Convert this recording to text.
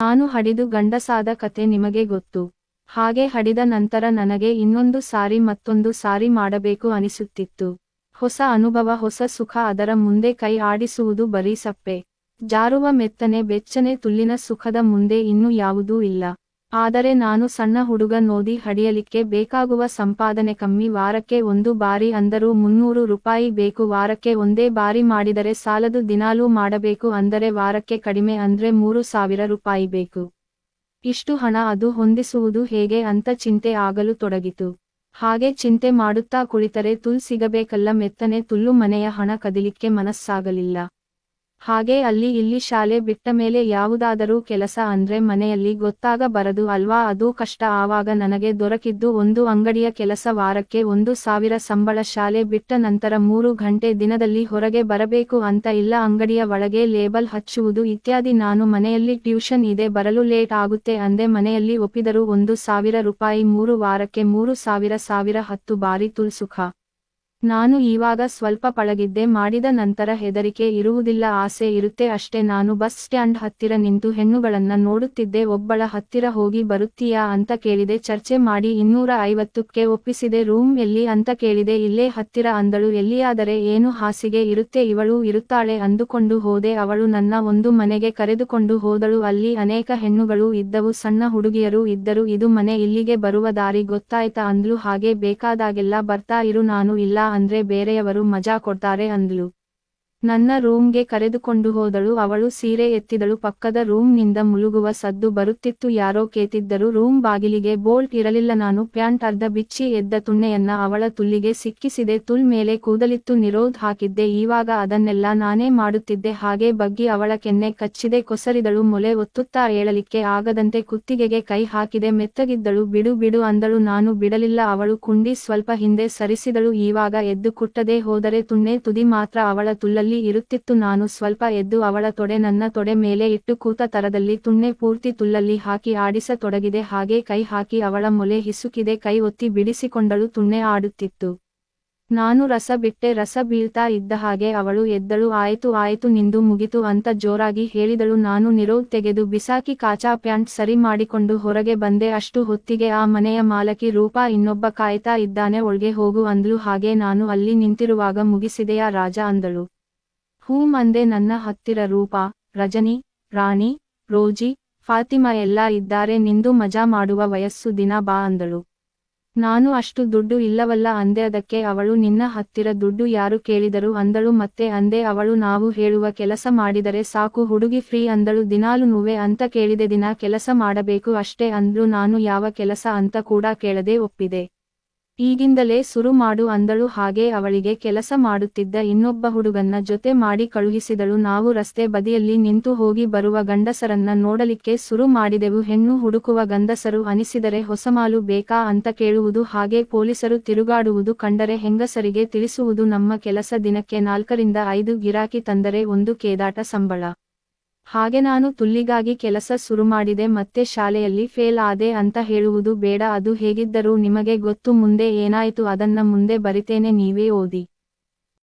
ನಾನು ಹಡಿದು ಗಂಡಸಾದ ಕತೆ ನಿಮಗೆ ಗೊತ್ತು. ಹಾಗೆ ಹಡಿದ ನಂತರ ನನಗೆ ಇನ್ನೊಂದು ಸಾರಿ ಮತ್ತೊಂದು ಸಾರಿ ಮಾಡಬೇಕು ಅನಿಸುತ್ತಿತ್ತು. ಹೊಸ ಅನುಭವ, ಹೊಸ ಸುಖ ಅದರ ಮುಂದೆ ಕೈ ಆಡಿಸುವುದು ಬರೀ ಸಪ್ಪೆ. ಜಾರುವ ಮೆತ್ತನೆ, ಬೆಚ್ಚನೆ, ತುಲ್ಲಿನ ಸುಖದ ಮುಂದೆ ಇನ್ನು ಯಾವುದೂ ಇಲ್ಲ. ಆದರೆ ನಾನು ಸಣ್ಣ ಹುಡುಗ ನೋದಿ ಹಡಿಯಲಿಕ್ಕೆ ಬೇಕಾಗುವ ಸಂಪಾದನೆ ಕಮ್ಮಿ ವಾರಕ್ಕೆ ಒಂದು ಬಾರಿ ಅಂದರೂ ಮುನ್ನೂರು ರೂಪಾಯಿ ಬೇಕು. ವಾರಕ್ಕೆ ಒಂದೇ ಬಾರಿ ಮಾಡಿದರೆ ಸಾಲದು ದಿನಾಲೂ ಮಾಡಬೇಕು ಅಂದರೆ ವಾರಕ್ಕೆ ಕಡಿಮೆ ಅಂದ್ರೆ ಮೂರು ಸಾವಿರ ರೂಪಾಯಿ ಬೇಕು. ಇಷ್ಟು ಹಣ ಅದು ಹೊಂದಿಸುವುದು ಹೇಗೆ ಅಂತ ಚಿಂತೆ ಆಗಲು ತೊಡಗಿತು. ಹಾಗೆ ಚಿಂತೆ ಮಾಡುತ್ತಾ ಕುಳಿತರೆ ತುಲ್ ಸಿಗಬೇಕಲ್ಲ, ಮೆತ್ತನೆ ತುಲ್ಲು ಮನೆಯ ಹಣ ಕದಿಲಿಕ್ಕೆ ಮನಸ್ಸಾಗಲಿಲ್ಲ. ಹಾಗೆ ಅಲ್ಲಿ ಇಲ್ಲಿ ಶಾಲೆ ಬಿಟ್ಟ ಮೇಲೆ ಯಾವುದಾದರೂ ಕೆಲಸ ಅಂದ್ರೆ ಮನೆಯಲ್ಲಿ ಗೊತ್ತಾಗ ಬರದು ಅಲ್ವಾ? ಅದು ಕಷ್ಟ. ಆವಾಗ ನನಗೆ ದೊರಕಿದ್ದು ಒಂದು ಅಂಗಡಿಯ ಕೆಲಸ. ವಾರಕ್ಕೆ ಒಂದು ಸಾವಿರ ಸಂಬಳ ಶಾಲೆ ಬಿಟ್ಟ ನಂತರ ಮೂರು ಗಂಟೆ ದಿನದಲ್ಲಿ ಹೊರಗೆ ಬರಬೇಕು ಅಂತ ಇಲ್ಲ, ಅಂಗಡಿಯ ಒಳಗೆ ಲೇಬಲ್ ಹಚ್ಚುವುದು ಇತ್ಯಾದಿ. ನಾನು ಮನೆಯಲ್ಲಿ ಟ್ಯೂಷನ್ ಇದೆ, ಬರಲು ಲೇಟ್ ಆಗುತ್ತೆ ಅಂದೆ ಮನೆಯಲ್ಲಿ ಒಪ್ಪಿದರು ಒಂದು ಸಾವಿರ ರೂಪಾಯಿ, ಮೂರು ವಾರಕ್ಕೆ ಮೂರು ಸಾವಿರ ಸಾವಿರ ಹತ್ತು ಬಾರಿ ತುಲ್ ಸುಖ ನಾನು ಈವಾಗ ಸ್ವಲ್ಪ ಪಳಗಿದ್ದೆ ಮಾಡಿದ ನಂತರ ಹೆದರಿಕೆ ಇರುವುದಿಲ್ಲ, ಆಸೆ ಇರುತ್ತೆ ಅಷ್ಟೇ. ನಾನು ಬಸ್ ಸ್ಟ್ಯಾಂಡ್ ಹತ್ತಿರ ನಿಂತು ಹೆಣ್ಣುಗಳನ್ನ ನೋಡುತ್ತಿದ್ದೆ, ಒಬ್ಬಳ ಹತ್ತಿರ ಹೋಗಿ ಬರುತ್ತೀಯಾ ಅಂತ ಕೇಳಿದೆ. ಚರ್ಚೆ ಮಾಡಿ ಇನ್ನೂರ ಐವತ್ತಕ್ಕೆ ಒಪ್ಪಿಸಿದೆ. ರೂಮ್ ಎಲ್ಲಿ ಅಂತ ಕೇಳಿದೆ. ಇಲ್ಲೇ ಹತ್ತಿರ ಅಂದಳು. ಎಲ್ಲಿಯಾದರೆ ಏನು ಹಾಸಿಗೆ ಇರುತ್ತೆ? ಇವಳು ಇರುತ್ತಾಳೆ ಅಂದುಕೊಂಡು ಹೋದೆ. ಅವಳು ನನ್ನ ಒಂದು ಮನೆಗೆ ಕರೆದುಕೊಂಡು ಹೋದಳು. ಅಲ್ಲಿ ಅನೇಕ ಹೆಣ್ಣುಗಳು ಇದ್ದವು. ಸಣ್ಣ ಹುಡುಗಿಯರು ಇದ್ದರು. ಇದು ಮನೆ ಇಲ್ಲಿಗೆ ಬರುವ ದಾರಿ ಗೊತ್ತಾಯ್ತಾ ಅಂದ್ಲು. ಹಾಗೆ ಬೇಕಾದಾಗೆಲ್ಲ ಬರ್ತಾ ಇರು. ನಾನು ಇಲ್ಲ ಅಂದ್ರೆ ಬೇರೆಯವರು ಮಜಾ ಕೊಡ್ತಾರೆ ಅಂದ್ಲು. ನನ್ನ ರೂಮ್ಗೆ ಕರೆದುಕೊಂಡು ಹೋದಳು. ಅವಳು ಸೀರೆ ಎತ್ತಿದಳು. ಪಕ್ಕದ ರೂಮ್ನಿಂದ ಮುಳುಗುವ ಸದ್ದು ಬರುತ್ತಿತ್ತು. ಯಾರೋ ಕೇತಿದ್ದರು, ರೂಮ್ ಬಾಗಿಲಿಗೆ ಬೋಲ್ಟ್ ಇರಲಿಲ್ಲ. ನಾನು ಪ್ಯಾಂಟ್, ಅರ್ಧ ಬಿಚ್ಚಿ ಎದ್ದ ತುಣ್ಣೆಯನ್ನ ಅವಳ ತುಲ್ಲಿಗೆ ಸಿಕ್ಕಿಸಿದೆ. ತುಲ್ ಮೇಲೆ ಕೂದಲಿತ್ತು. ನಿರೋಧ್ ಹಾಕಿದ್ದೆ. ಈವಾಗ ಅದನ್ನೆಲ್ಲ ನಾನೇ ಮಾಡುತ್ತಿದ್ದೆ. ಹಾಗೆ ಬಗ್ಗಿ ಅವಳ ಕೆನ್ನೆ ಕಚ್ಚಿದೆ. ಕೊಸರಿದಳು. ಮೊಲೆ ಒತ್ತುತ್ತಾ ಏಳಲಿಕ್ಕೆ ಆಗದಂತೆ ಕುತ್ತಿಗೆಗೆ ಕೈ ಹಾಕಿದೆ. ಮೆತ್ತಗಿದ್ದಳು. ಬಿಡು ಬಿಡು ಅಂದಳು. ನಾನು ಬಿಡಲಿಲ್ಲ. ಅವಳು ಕುಂಡಿ ಸ್ವಲ್ಪ ಹಿಂದೆ ಸರಿಸಿದಳು. ಈವಾಗ ಎದ್ದು ಕುಟ್ಟದೆ ಹೋದರೆ ತುಣ್ಣೆ ತುದಿ ಮಾತ್ರ ಅವಳ ತುಲ್ಲಲ್ಲಿ ಇರುತ್ತಿತ್ತು. ನಾನು ಸ್ವಲ್ಪ ಎದ್ದು ಅವಳ ತೊಡೆ ನನ್ನ ತೊಡೆ ಮೇಲೆ ಇಟ್ಟು ಕೂತ ತರದಲ್ಲಿ ತುಣ್ಣೆ ಪೂರ್ತಿ ತುಲ್ಲಲ್ಲಿ ಹಾಕಿ ಆಡಿಸತೊಡಗಿದೆ. ಹಾಗೆ ಕೈ ಹಾಕಿ ಅವಳ ಮೊಲೆ ಹಿಸುಕಿದೆ. ಕೈ ಒತ್ತಿ ಬಿಡಿಸಿಕೊಂಡಳು. ತುಣ್ಣೆ ಆಡುತ್ತಿತ್ತು. ನಾನು ರಸ ಬಿಟ್ಟೆ. ರಸ ಬೀಳ್ತಾ ಇದ್ದ ಹಾಗೆ ಅವಳು ಎದ್ದಳು. ಆಯಿತು ಆಯಿತು, ನಿಂದು ಮುಗಿತು ಅಂತ ಜೋರಾಗಿ ಹೇಳಿದಳು. ನಾನು ನಿರೋ ತೆಗೆದು ಬಿಸಾಕಿ ಕಾಚಾ ಪ್ಯಾಂಟ್ ಸರಿ ಮಾಡಿಕೊಂಡು ಹೊರಗೆ ಬಂದೆ. ಅಷ್ಟು ಹೊತ್ತಿಗೆ ಆ ಮನೆಯ ಮಾಲಕಿ ರೂಪ ಇನ್ನೊಬ್ಬ ಕಾಯ್ತಾ ಇದ್ದಾನೆ. ಒಳಗೆ ಹೋಗು ಅಂದ್ಲು. ಹಾಗೆ ನಾನು ಅಲ್ಲಿ ನಿಂತಿರುವಾಗ ಮುಗಿಸಿದೆಯಾ ರಾಜ ಅಂದಳು. ಹೂಂ ಮಂದೆ ನನ್ನ ಹತ್ತಿರ ರೂಪಾ, ರಜನಿ, ರಾಣಿ, ರೋಜಿ, ಫಾತಿಮಾ ಎಲ್ಲ ಇದ್ದಾರೆ ನಿಂದು ಮಜಾ ಮಾಡುವ ವಯಸ್ಸು ದಿನ ಬಾ ಅಂದಳು. ನಾನು ಅಷ್ಟು ದುಡ್ಡು ಇಲ್ಲವಲ್ಲ ಅಂದೆ ಅದಕ್ಕೆ ಅವಳು ನಿನ್ನ ಹತ್ತಿರ ದುಡ್ಡು ಯಾರು ಕೇಳಿದರು ಅಂದಳು ಮತ್ತೆ ಅಂದೆ ಅವಳು ನಾವು ಹೇಳುವ ಕೆಲಸ ಮಾಡಿದರೆ ಸಾಕು ಹುಡುಗಿ ಫ್ರೀ ಅಂದಳು ದಿನಾಲು ನುವೆ ಅಂತ ಕೇಳಿದೆ ದಿನ ಕೆಲಸ ಮಾಡಬೇಕು ಅಷ್ಟೇ ಅಂದ್ಲು ನಾನು ಯಾವ ಕೆಲಸ ಅಂತ ಕೂಡ ಕೇಳದೆ ಒಪ್ಪಿದೆ. ಈಗಿಂದಲೇ ಸುರು ಮಾಡು ಅಂದಳು ಹಾಗೆ ಅವಳಿಗೆ ಕೆಲಸ ಮಾಡುತ್ತಿದ್ದ ಇನ್ನೊಬ್ಬ ಹುಡುಗನ್ನ ಜೊತೆ ಮಾಡಿ ಕಳುಹಿಸಿದಳು. ನಾವು ರಸ್ತೆ ಬದಿಯಲ್ಲಿ ನಿಂತು ಹೋಗಿ ಬರುವ ಗಂಡಸರನ್ನ ನೋಡಲಿಕ್ಕೆ ಸುರು ಮಾಡಿದೆವು. ಹೆಣ್ಣು ಹುಡುಕುವ ಗಂಡಸರು ಅನಿಸಿದರೆ ಹೊಸಮಾಲು ಬೇಕಾ ಅಂತ ಕೇಳುವುದು, ಹಾಗೆ ಪೊಲೀಸರು ತಿರುಗಾಡುವುದು ಕಂಡರೆ ಹೆಂಗಸರಿಗೆ ತಿಳಿಸುವುದು ನಮ್ಮ ಕೆಲಸ. ದಿನಕ್ಕೆ ನಾಲ್ಕರಿಂದ ಐದು ಗಿರಾಕಿ ತಂದರೆ ಒಂದು ಕೇದಾಟ ಸಂಬಳ. ಹಾಗೆ ನಾನು ತುಲ್ಲಿಗಾಗಿ ಕೆಲಸ ಶುರು ಮಾಡಿದೆ ಮತ್ತೆ ಶಾಲೆಯಲ್ಲಿ ಫೇಲ್ ಆದೆ ಅಂತ ಹೇಳುವುದು ಬೇಡ, ಅದು ಹೇಗಿದ್ದರೂ ನಿಮಗೆ ಗೊತ್ತು, ಮುಂದೆ ಏನಾಯಿತು ಅದನ್ನ ಮುಂದೆ ಬರಿತೇನೆ, ನೀವೇ ಓದಿ.